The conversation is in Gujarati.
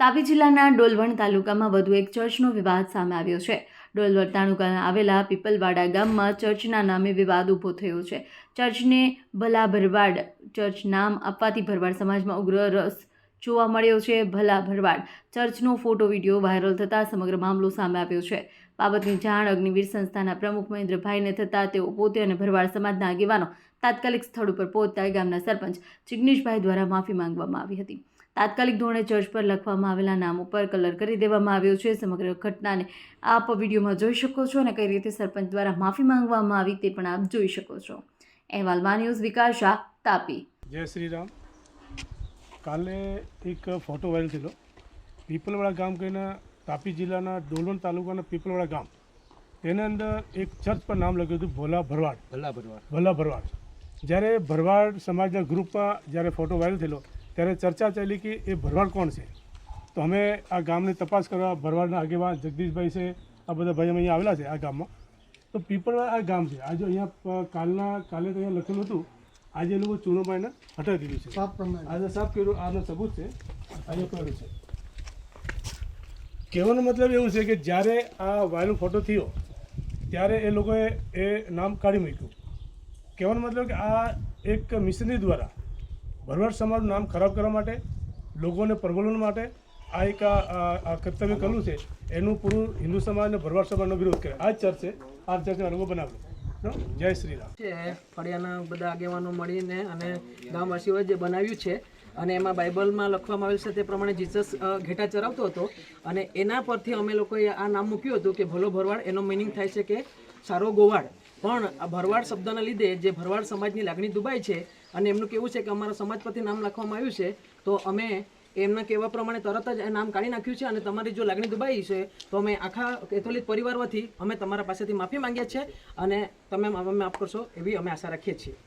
તાપી જિલ્લાના ડોલવણ તાલુકામાં વધુ એક ચર્ચનો વિવાદ સામે આવ્યો છે. ડોલવણ તાલુકાના આવેલા પીપલવાડા ગામમાં ચર્ચના નામે વિવાદ ઊભો થયો છે. ચર્ચને ભલા ભરવાડ ચર્ચ નામ આપવાથી ભરવાડ સમાજમાં ઉગ્ર રસ જોવા મળ્યો છે. ભલા ભરવાડ ચર્ચનો ફોટો વીડિયો વાયરલ થતાં સમગ્ર મામલો સામે આવ્યો છે. બાબતની જાણ અગ્નિવીર સંસ્થાના પ્રમુખ મહેન્દ્રભાઈને થતાં તેઓ પોતે અને ભરવાડ સમાજના આગેવાનો તાત્કાલિક સ્થળ ઉપર પહોંચતા ગામના સરપંચ જિગ્નેશભાઈ દ્વારા માફી માંગવામાં આવી હતી. તાત્કાલિક ધોરણે ચર્ચ પર લખવામાં આવેલા નામ ઉપર કલર કરી દેવામાં આવ્યો છે. સમગ્ર ઘટનાને આપ વિડીયોમાં જોઈ શકો છો અને કઈ રીતે સરપંચ દ્વારા માફી માંગવામાં આવી તે પણ આપ જોઈ શકો છો. અહેવાલમાં ન્યૂઝ વિકાસ શાહ તાપી. જય શ્રી રામ. કાલે એક ફોટો વાયરલ થયેલો. પીપલવાડા ગામ કહીને તાપી જિલ્લાના ડોલવણ તાલુકાના પીપલવાડા ગામ. તેના અંદર એક ચર્ચ પર નામ લખ્યું હતું ભોલા ભરવાડ. ભલા ભરવાડ. ભલા ભરવાડ. જ્યારે ભરવાડ સમાજના ગ્રુપમાં જ્યારે ફોટો વાયરલ થયેલો ત્યારે ચર્ચા ચાલી કે એ ભરવાડ કોણ છે? તો અમે આ ગામની તપાસ કરવા ભરવાડના આગેવાન જગદીશભાઈ છે આ બધા ભાઈ અમે અહીંયા આવેલા છે આ ગામમાં. તો પીપળવાડ આ ગામ છે. આજે અહીંયા કાલના કાલે તો અહીંયા લખેલું હતું આજે એ લોકો ચૂનોભાઈને હટાવી દીધું છે. સાફ પ્રમાણે. આજે સાફ કર્યું આનો સબૂત છે અહીંયા પડ્યું છે. કહેવાનો મતલબ એવું છે કે જ્યારે આ વાયરલ ફોટો થયો ત્યારે એ લોકોએ એ નામ કાઢી મૂક્યું. કહેવાનો મતલબ કે આ એક મિશનરી દ્વારા ભરવાડ સમાજનું નામ ખરાબ કરવા માટે, લોકોને પ્રબોધન માટે આ એક કર્તવ્ય કરવું છે, એનું પૂરું હિન્દુ સમાજ અને ભરવાડ સમાજનો વિરોધ કરે. આ ચર્ચ આ ચર્ચના અનુભવ બનાવ્યો? જય શ્રી રામ. છે, ફળિયાના બધા આગેવાનો મળીને અને ગામવાસીઓએ જે બનાવ્યું છે અને એમાં બાઇબલમાં લખવામાં આવેલ છે તે પ્રમાણે જીસસ ઘેટા ચરાવતો હતો અને એના પરથી અમે લોકોએ આ નામ મૂક્યું હતું કે ભલો ભરવાડ, એનો મિનિંગ થાય છે કે સારો ગોવાડ પણ આ ભરવાડ શબ્દના લીધે જે ભરવાડ સમાજની લાગણી દુબાય છે અને એમનું કેવું છે કે અમારા સમાજ પરથી નામ લખવામાં આવ્યું છે, તો અમે એમના કહેવા પ્રમાણે તરત જ એ નામ કાઢી નાખ્યું છે અને તમારી જો લાગણી દુબાઈ છે, તો અમે આખા કેથોલિક પરિવારમાંથી અમે તમારા પાસેથી માફી માંગીએ છીએ અને તમે અમને માફ કરશો એવી અમે આશા રાખીએ છીએ.